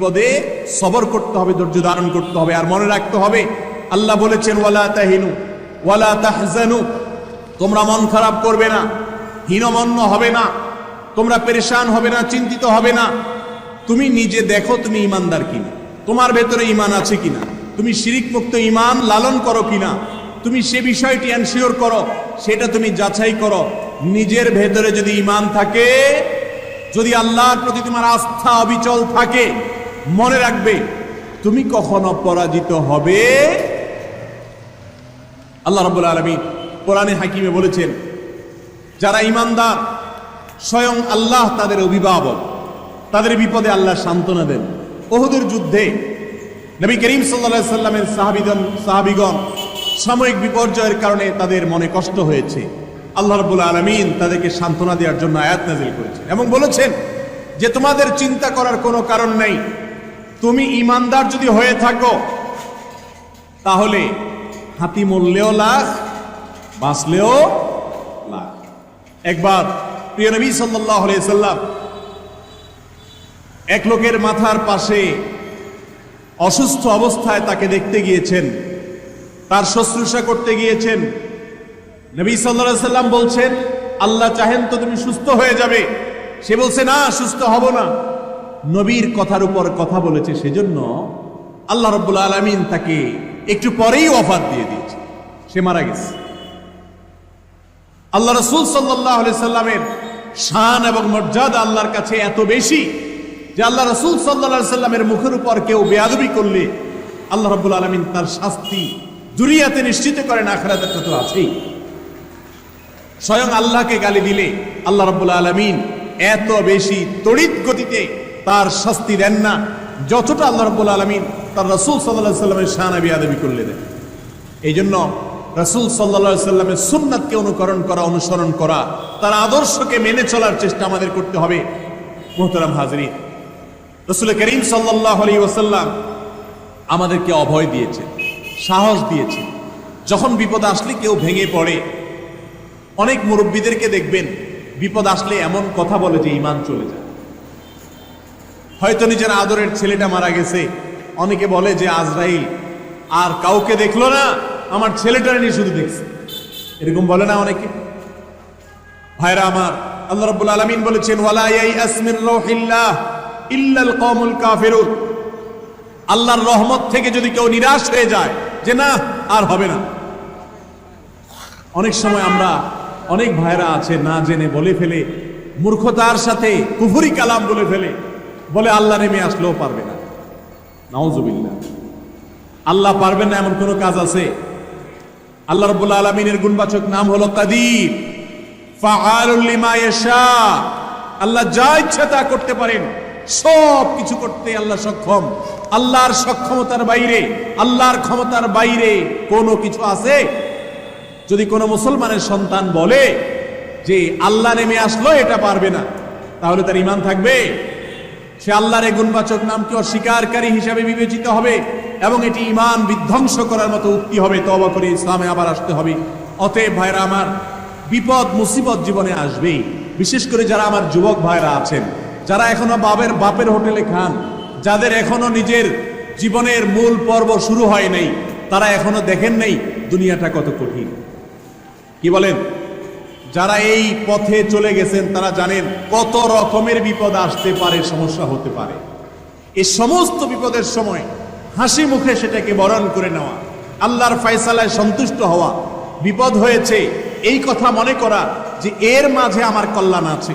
বিপদে সবর করতে হবে, ধৈর্য ধারণ করতে হবে। আর মনে রাখতে হবে, আল্লাহ বলেছেন, ওয়ালা তাহিনু, ওয়ালা তাহজানু, তোমরা মন খারাপ করবে না, হীনমন্য হবে না, তোমরা পেরেশান হবে না, চিন্তিত হবে না। তুমি নিজে দেখো তুমি ইমানদার কিনা, তোমার ভেতরে ইমান আছে কিনা, তুমি মুক্ত ইমান লালন করো কিনা, তুমি সে বিষয়টি এনশিওর করো, সেটা তুমি যাচাই করো। নিজের ভেতরে যদি ইমান থাকে, যদি আল্লাহর প্রতি তোমার আস্থা অবিচল থাকে মনে রাখবে, তুমি কখনো পরাজিত হবে? আল্লাহ রাব্বুল আলামিন কোরআনে হাকিমে বলেছেন, যারা ইমানদার স্বয়ং আল্লাহ তাদের অভিভাবক, তাদের বিপদে আল্লাহ সান্ত্বনা দেন। ওহুদের যুদ্ধে নবী করিম সাল্লা সাল্লামের সাহাবিগণ সাহাবিগণ সাময়িক বিপর্যয়ের কারণে তাদের মনে কষ্ট হয়েছে। আল্লাহ রবুল আলমিন তাদেরকে সান্ত্বনা দেওয়ার জন্য আয়াত নাজিল করেছেন এবং বলেছেন যে, তোমাদের চিন্তা করার কোনো কারণ নেই। তুমি ইমানদার যদি হয়ে থাকো, তাহলে হাতি মরলেও লাখ, বাঁচলেও লাখ। একবার প্রিয় নবী সাল্লাম এক লোকের মাথার পাশে অসুস্থ অবস্থায় তাকে দেখতে গিয়েছেন, তার শুশ্রূষা করতে গিয়েছেন। নবী সাল্লাহ সাল্লাম বলছেন, আল্লাহ চাহেন তো তুমি সুস্থ হয়ে যাবে। সে বলছে, না, সুস্থ হব না। নবীর কথার উপর কথা বলেছে সেজন্য আল্লাহ রব্বুল আলমিন তাকে একটু পরেই অফার দিয়ে দিয়েছে। সে মারা গেছে। আল্লাহ রসুল সাল্লাহ সাল্লামের শান এবং মর্যাদা আল্লাহর কাছে এত বেশি যে আল্লাহ রসুল সাল্লা সাল্লামের মুখের উপর কেউ বেয়াদবি করলে আল্লাহ রব্বুল আলমিন তার শাস্তি দুনিয়াতে নিশ্চিত করেন আখরাতে তো আছেই। স্বয়ং আল্লাহকে গালি দিলে আল্লাহ রব্বুল আলমিন এত বেশি তড়িৎ গতিতে তার শাস্তি দেন না। যতটা আল্লাহ রব্বুল আলমিন তার রসুল সাল্লাহ সাল্লামের শাহানা বিয়াদবি করলে দেন। এই জন্য রসুল সাল্লা সাল্লামের সুন্নাতকে অনুকরণ করা, অনুসরণ করা, তার আদর্শকে মেনে চলার চেষ্টা আমাদের করতে হবে। মোহতারাম হাজরি রসুল করিম সাল্লাহ আলী ওসাল্লাম আমাদেরকে অভয় দিয়েছে, সাহস দিয়েছে। যখন বিপদ আসলে কেউ ভেঙে পড়ে, অনেক মুরব্বীদেরকে দেখবেন বিপদ আসলে এমন কথা বলে যে ইমান চলে যায়। হয়তো নিজের আদরের ছেলেটা মারা গেছে। অনেকে বলে যে, আজরাইল, আর কাউকে দেখল না, আমার ছেলেটারে নিয়ে শুধু দেখছে। এরকম বলে না অনেকে? ভাইরা আমার, আল্লাহ রাব্বুল আলামিন বলেছেন, ওয়ালা ইয়াইআস মির রাহিল্লাহ ইল্লাল কওমুল কাফিরুন। আল্লাহর রহমত থেকে যদি কেউ নিরাশ হয়ে যায়, যে না, আর হবে না। অনেক সময় আমরা, অনেক ভাইরা আছে না জেনে বলে ফেলে, মূর্খতার সাথে কুফুরি কালাম বলে ফেলে। বলে, আল্লাহ নেমে আসলেও পারবে না। নাউজুবিল্লাহ। আল্লাহ পারবেন না এমন কোনো কাজ আছে? আল্লাহ রব্বুল আলমিনের গুণবাচক নাম হলো কাদির। আল্লাহ যা ইচ্ছা তা করতে পারেন। সব কিছু করতে আল্লাহ সক্ষম। আল্লাহর সক্ষমতার বাইরে, আল্লাহর ক্ষমতার বাইরে কোনো কিছু আছে? যদি কোনো মুসলমানের সন্তান বলে যে, আল্লাহ নেমে আসলো, এটা পারবে না, তাহলে তার ইমান থাকবে? সে আল্লাহর এই গুণবাচক নামকে অস্বীকারী হিসাবে বিবেচিত হবে এবং এটি ইমান বিধ্বংস করার মতো উক্তি হবে তবা করে ইসলামে আবার আসতে হবে। অতএব ভাইরা আমার, বিপদ, মুসিবত জীবনে আসবেই। বিশেষ করে যারা আমার যুবক ভাইরা আছেন, যারা এখনও বাবের বাপের হোটেলে খান, যাদের এখনও নিজের জীবনের মূল পর্ব শুরু হয় নাই, তারা এখনও দেখেন নাই দুনিয়াটা কত কঠিন। কি বলেন? যারা এই পথে চলে গেছেন, তারা জানেন কত রকমের বিপদ আসতে পারে, সমস্যা হতে পারে। এই সমস্ত বিপদের সময় হাসি মুখে সেটাকে বরণ করে নেওয়া, আল্লাহর ফায়সালায় সন্তুষ্ট হওয়া বিপদ হয়েছে। এই কথা মনে করা যে এর মাঝে আমার কল্যাণ আছে।